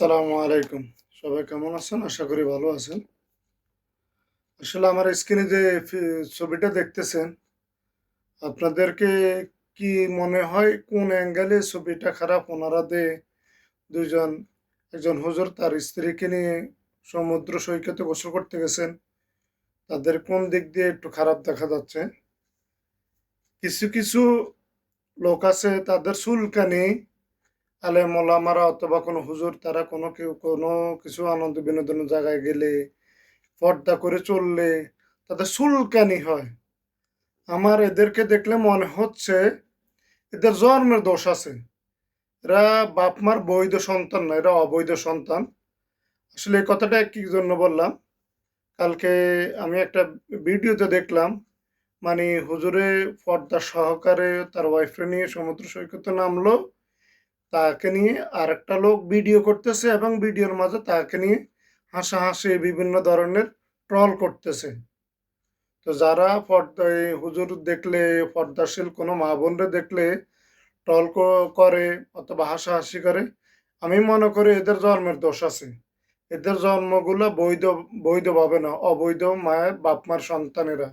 আসসালামু আলাইকুম। সবাই কেমন আছেন? আশা করি ভালো আছেন। আসলে আমার স্ক্রিনে যে ছবিটা দেখতেছেন, আপনাদেরকে কি মনে হয় কোন অ্যাঙ্গেলে ছবিটা খারাপ? ওনারা দে দুজন একজন হুজুর, তার স্ত্রীকে নিয়ে সমুদ্র সৈকতে গোসল করতে গেছেন, তাদের কোন দিক দিয়ে একটু খারাপ দেখা যাচ্ছে? কিছু কিছু লোক আছে, তাদের চুলকানি আলে মোলামারা অথবা কোনো হুজুর, তারা কোনো কেউ কোনো কিছু আনন্দ বিনোদনের জায়গায় গেলে, পর্দা করে চললে তাদের চুলকানি হয়। আমার এদেরকে দেখলে মনে হচ্ছে এদের জন্মের দোষ আছে। এরা বাপ মার বৈধ সন্তান না, এরা অবৈধ সন্তান। আসলে এই কথাটা কি জন্য বললাম? কালকে আমি একটা ভিডিওতে দেখলাম মানে হুজুরে পর্দা সহকারে তার ওয়াইফরে নিয়ে সমুদ্র সৈকতে নামলো। তাকে নিয়ে আরেকটা লোক ভিডিও করতেছে এবং ভিডিওর মাঝে তাকে নিয়ে হাসাহাসি বিভিন্ন ধরনের ট্রল করতেছে। তো যারা পর্দায় হুজুর দেখলে, পর্দাশীল কোনো মা বোনরে দেখলে ট্রল করে অথবা হাসাহাসি করে, আমি মনে করি এদের জন্মের দোষ আছে। এদের জন্মগুলো বৈধ, বৈধভাবে না, অবৈধ মায়ের বাপ মার সন্তানেরা।